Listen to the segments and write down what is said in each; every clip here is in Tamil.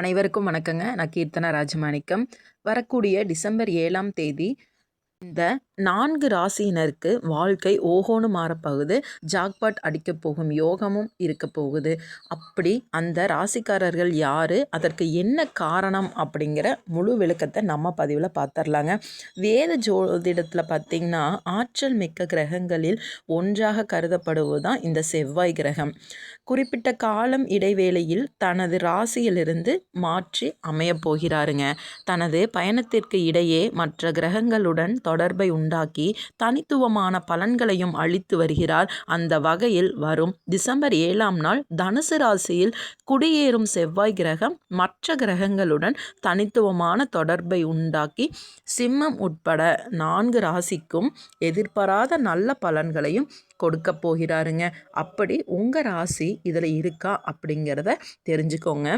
அனைவருக்கும் வணக்கங்க. நான் கீர்த்தனா ராஜமாணிக்கம். வரக்கூடிய டிசம்பர் ஏழாம் தேதி இந்த நான்கு ராசியினருக்கு வாழ்க்கை ஓஹோன்னு மாறப்போகுது ஜாக்பாட் அடிக்க போகும் யோகமும் இருக்க போகுது. அப்படி அந்த ராசிக்காரர்கள் யார்? அதற்கு என்ன காரணம்? அப்படிங்கிற முழு விளக்கத்தை நம்ம பதிவில் பார்த்துர்லாங்க வேத ஜோதிடத்தில் பார்த்திங்கன்னா ஆற்றல் மிக்க கிரகங்களில் ஒன்றாக கருதப்படுவது தான் இந்த செவ்வாய் கிரகம். குறிப்பிட்ட காலம் இடைவேளையில் தனது ராசியிலிருந்து மாற்றி அமையப் போகிறாருங்க. தனது பயணத்திற்கு இடையே மற்ற கிரகங்களுடன் தொடர்பை உண்டாக்கி தனித்துவமான பலன்களையும் அளித்து வருகிறார். அந்த வகையில் வரும் டிசம்பர் ஏழாம் நாள் தனுசு ராசியில் குடியேறும் செவ்வாய் கிரகம் மற்ற கிரகங்களுடன் தனித்துவமான தொடர்பை உண்டாக்கி சிம்மம் உட்பட நான்கு ராசிக்கும் எதிர்பாராத நல்ல பலன்களையும் கொடுக்க போகிறாருங்க. அப்படி உங்கள் ராசி இதில் இருக்கா அப்படிங்கிறத தெரிஞ்சுக்கோங்க.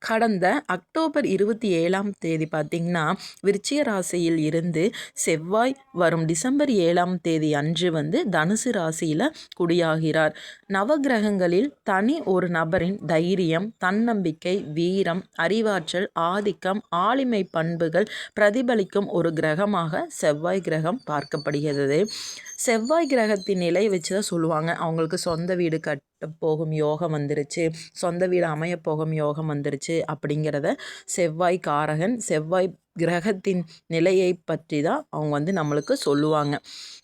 கடந்த அக்டோபர் இருபத்தி ஏழாம் தேதி பார்த்திங்கன்னா விருச்சிக ராசியில் இருந்து செவ்வாய் வரும் டிசம்பர் ஏழாம் தேதி அன்று வந்து தனுசு ராசியில் குடியாகிறார். நவகிரகங்களில் தனி ஒரு நபரின் தைரியம் தன்னம்பிக்கை வீரம் அறிவாற்றல் ஆதிக்கம் ஆளுமை பண்புகள் பிரதிபலிக்கும் ஒரு கிரகமாக செவ்வாய் கிரகம் பார்க்கப்படுகிறது. செவ்வாய் கிரகத்தின் நிலை வச்சு தான் சொல்லுவாங்க. அவங்களுக்கு சொந்த வீடு கட்ட போகும் யோகம் வந்துருச்சு. சொந்த வீடு அமைய போகும் யோகம் வந்துருச்சு அப்படிங்கிறத செவ்வாய் காரகன் செவ்வாய் கிரகத்தின் நிலையை பற்றி தான் அவங்க வந்து நம்மளுக்கு சொல்லுவாங்க.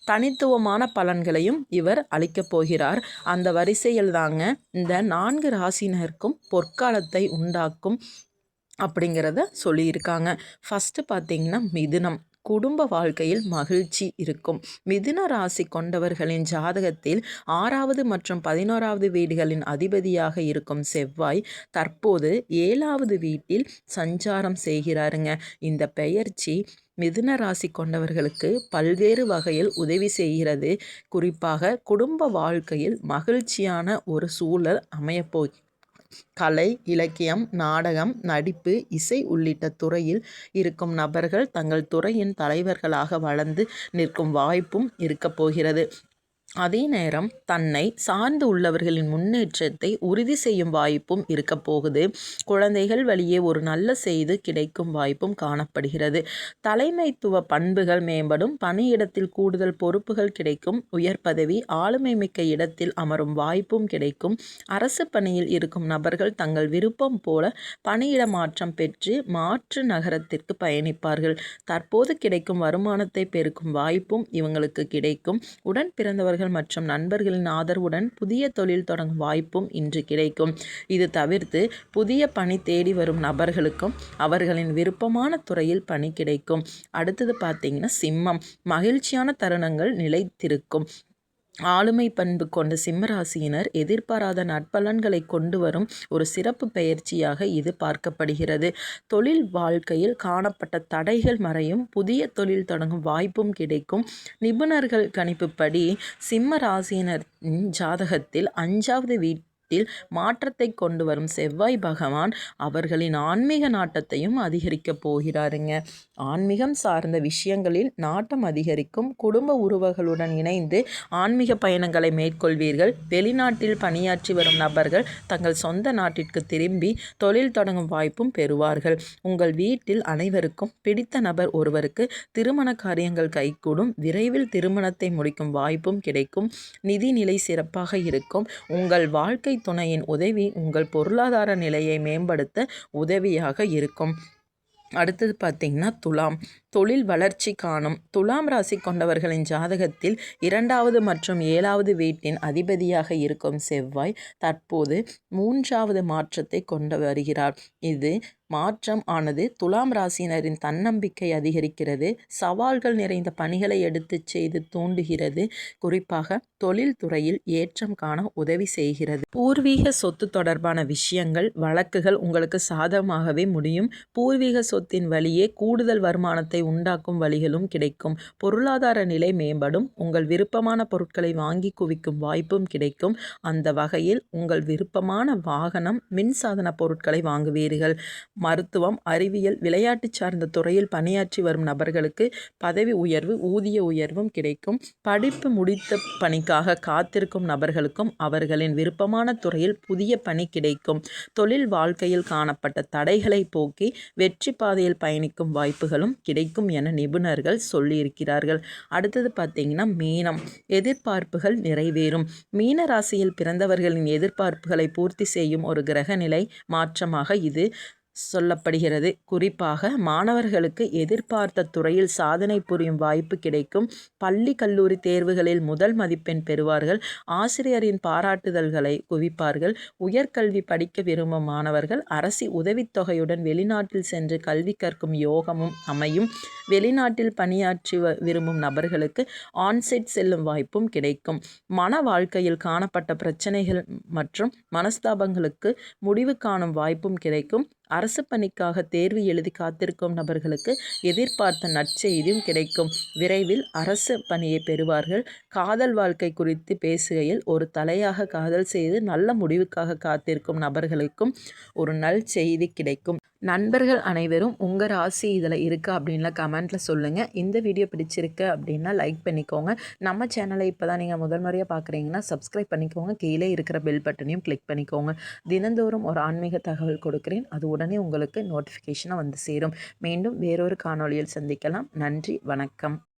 தனித்துவமான பலன்களையும் இவர் அளிக்கப் போகிறார். அந்த வரிசையில் தாங்க இந்த நான்கு ராசினருக்கும் பொற்காலத்தை உண்டாக்கும் அப்படிங்கிறத சொல்லியிருக்காங்க. ஃபஸ்ட்டு பார்த்திங்கன்னா மிதுனம். குடும்ப வாழ்க்கையில் மகிழ்ச்சி இருக்கும். மிதுன ராசி கொண்டவர்களின் ஜாதகத்தில் ஆறாவது மற்றும் பதினோராவது வீடுகளின் அதிபதியாக இருக்கும் செவ்வாய் தற்போது ஏழாவது வீட்டில் சஞ்சாரம் செய்கிறாருங்க. இந்த பெயர்ச்சி மிதுன ராசி கொண்டவர்களுக்கு பல்வேறு வகையில் உதவி செய்கிறது. குறிப்பாக குடும்ப வாழ்க்கையில் மகிழ்ச்சியான ஒரு சூழல் அமையப்போ கலை இலக்கியம் நாடகம் நடிப்பு இசை உள்ளிட்ட துறையில் இருக்கும் நபர்கள் தங்கள் துறையின் தலைவர்களாக வளர்ந்து நிற்கும் வாய்ப்பும் இருக்கப் போகிறது. அதே நேரம் தன்னை சார்ந்து உள்ளவர்களின் முன்னேற்றத்தை உறுதி செய்யும் வாய்ப்பும் இருக்க போகுது. குழந்தைகள் வழியே ஒரு நல்ல செய்து கிடைக்கும் வாய்ப்பும் காணப்படுகிறது. தலைமைத்துவ பண்புகள் மேம்படும். பணியிடத்தில் கூடுதல் பொறுப்புகள் கிடைக்கும். உயர் பதவி ஆளுமை மிக்க இடத்தில் அமரும் வாய்ப்பும் கிடைக்கும். அரசு பணியில் இருக்கும் நபர்கள் தங்கள் விருப்பம் போல பணியிட மாற்றம் பெற்று மாற்று நகரத்திற்கு பயணிப்பார்கள். தற்போது கிடைக்கும் வருமானத்தை பெருக்கும் வாய்ப்பும் இவங்களுக்கு கிடைக்கும். உடன் பிறந்தவர்கள் உறவினர்கள் மற்றும் நண்பர்களின் ஆதரவுடன் புதிய தொழில் தொடங்கும் வாய்ப்பும் இன்று கிடைக்கும். இது தவிர்த்து புதிய பணி தேடி வரும் நபர்களுக்கும் அவர்களின் விருப்பமான துறையில் பணி கிடைக்கும். அடுத்தது பார்த்தீங்கன்னா சிம்மம். மகிழ்ச்சியான தருணங்கள் நிலைத்திருக்கும். ஆளுமை பண்பு கொண்ட சிம்மராசியினர் எதிர்பாராத நட்பலன்களை கொண்டு வரும் ஒரு சிறப்பு பயிற்சியாக இது பார்க்கப்படுகிறது. தொழில் வாழ்க்கையில் காணப்பட்ட தடைகள் மறையும் புதிய தொழில் தொடங்கும் வாய்ப்பும் கிடைக்கும். நிபுணர்கள் கணிப்புப்படி சிம்ம ராசியினர் ஜாதகத்தில் அஞ்சாவது வீட் வீட்டில் மாற்றத்தை கொண்டு வரும் செவ்வாய் பகவான் அவர்களின் ஆன்மீக நாட்டத்தையும் அதிகரிக்கப் போகிறாருங்க. ஆன்மீகம் சார்ந்த விஷயங்களில் நாட்டம் அதிகரிக்கும். குடும்ப உறவுகளுடன் இணைந்து ஆன்மீக பயணங்களை மேற்கொள்வீர்கள். வெளிநாட்டில் பணியாற்றி வரும் நபர்கள் தங்கள் சொந்த நாட்டிற்கு திரும்பி தொழில் தொடங்கும் வாய்ப்பும் பெறுவார்கள். உங்கள் வீட்டில் அனைவருக்கும் பிடித்த நபர் ஒருவருக்கு திருமண காரியங்கள் கைகூடும். விரைவில் திருமணத்தை முடிக்கும் வாய்ப்பும் கிடைக்கும். நிதி நிலை சிறப்பாக இருக்கும். உங்கள் வாழ்க்கை துணையின் உதவி உங்கள் பொருளாதார நிலையை மேம்படுத்த உதவியாக இருக்கும். அடுத்தது பார்த்திங்கன்னா துலாம். தொழில் வளர்ச்சி காணும். துலாம் ராசி கொண்டவர்களின் ஜாதகத்தில் இரண்டாவது மற்றும் ஏழாவது வீட்டின் அதிபதியாக இருக்கும் செவ்வாய் தற்போது மூன்றாவது மாற்றத்தை கொண்டு வருகிறார். இது மாற்றம் ஆனது துலாம் ராசியினரின் தன்னம்பிக்கை அதிகரிக்கிறது. சவால்கள் நிறைந்த பணிகளை எடுத்து செய்து தூண்டுகிறது. குறிப்பாக தொழில்துறையில் ஏற்றம் காண உதவி செய்கிறது. பூர்வீக சொத்து தொடர்பான விஷயங்கள் வழக்குகள் உங்களுக்கு சாதகமாகவே முடியும். பூர்வீக சொத்தின் வழியே கூடுதல் வருமானத்தை உண்டாக்கும் வழிகளும் கிடைக்கும். பொருளாதார நிலை மேம்படும். உங்கள் விருப்பமான பொருட்களை வாங்கி குவிக்கும் வாய்ப்பும் கிடைக்கும். அந்த வகையில் உங்கள் விருப்பமான வாகனம் மின்சாதன பொருட்களை வாங்குவீர்கள். மருத்துவம் அறிவியல் விளையாட்டு சார்ந்த துறையில் பணியாற்றி வரும் நபர்களுக்கு பதவி உயர்வு ஊதிய உயர்வும் கிடைக்கும். படிப்பு முடித்த பணிக்காக காத்திருக்கும் நபர்களுக்கும் அவர்களின் விருப்பமான துறையில் புதிய பணி கிடைக்கும். தொழில் வாழ்க்கையில் காணப்பட்ட தடைகளை போக்கி வெற்றி பாதையில் பயணிக்கும் வாய்ப்புகளும் கிடைக்கும் என நிபுணர்கள் சொல்லியிருக்கிறார்கள். அடுத்தது பார்த்தீங்கன்னா மீனம். எதிர்பார்ப்புகள் நிறைவேறும். மீன ராசியில் பிறந்தவர்களின் எதிர்பார்ப்புகளை பூர்த்தி செய்யும் ஒரு கிரகநிலை மாற்றமாக இது. சொல்லப்படுகிறது. குறிப்பாக மாணவர்களுக்கு எதிர்பார்த்த துறையில் சாதனை புரியும் வாய்ப்பு கிடைக்கும். பள்ளி கல்லூரி தேர்வுகளில் முதல் மதிப்பெண் பெறுவார்கள். ஆசிரியரின் பாராட்டுதல்களை குவிப்பார்கள். உயர்கல்வி படிக்க விரும்பும் மாணவர்கள் அரசு உதவித்தொகையுடன் வெளிநாட்டில் சென்று கல்வி கற்கும் யோகமும் அமையும். வெளிநாட்டில் பணியாற்றி விரும்பும் நபர்களுக்கு ஆன்சைட் செல்லும் வாய்ப்பும் கிடைக்கும். மன வாழ்க்கையில் காணப்பட்ட பிரச்சனைகள் மற்றும் மனஸ்தாபங்களுக்கு முடிவு காணும் வாய்ப்பும் கிடைக்கும். அரசு பணிக்காக தேர்வு எழுதி காத்திருக்கும் நபர்களுக்கு எதிர்பார்த்த நற்செய்தியும் கிடைக்கும். விரைவில் அரசு பணியை பெறுவார்கள். காதல் வாழ்க்கை குறித்து பேசுகையில் ஒரு தலையாக காதல் செய்து நல்ல முடிவுக்காக காத்திருக்கும் நபர்களுக்கும் ஒரு நல் செய்தி கிடைக்கும். நண்பர்கள் அனைவரும் உங்கள் ராசி இதில் இருக்கா அப்படின்லாம் கமெண்ட்டில் சொல்லுங்கள் இந்த வீடியோ பிடிச்சிருக்கு அப்படின்னா லைக் பண்ணிக்கோங்க. நம்ம சேனலை இப்போ தான் நீங்கள் முதல் முறையாக பார்க்குறீங்கன்னா சப்ஸ்கிரைப் பண்ணிக்கோங்க. கீழே இருக்கிற பெல் பட்டனையும் கிளிக் பண்ணிக்கோங்க. தினந்தோறும் ஒரு ஆன்மீக தகவல் கொடுக்குறேன். அது உடனே உங்களுக்கு நோட்டிஃபிகேஷனாக வந்து சேரும். மீண்டும் வேறொரு காணொளியில் சந்திக்கலாம். நன்றி வணக்கம்.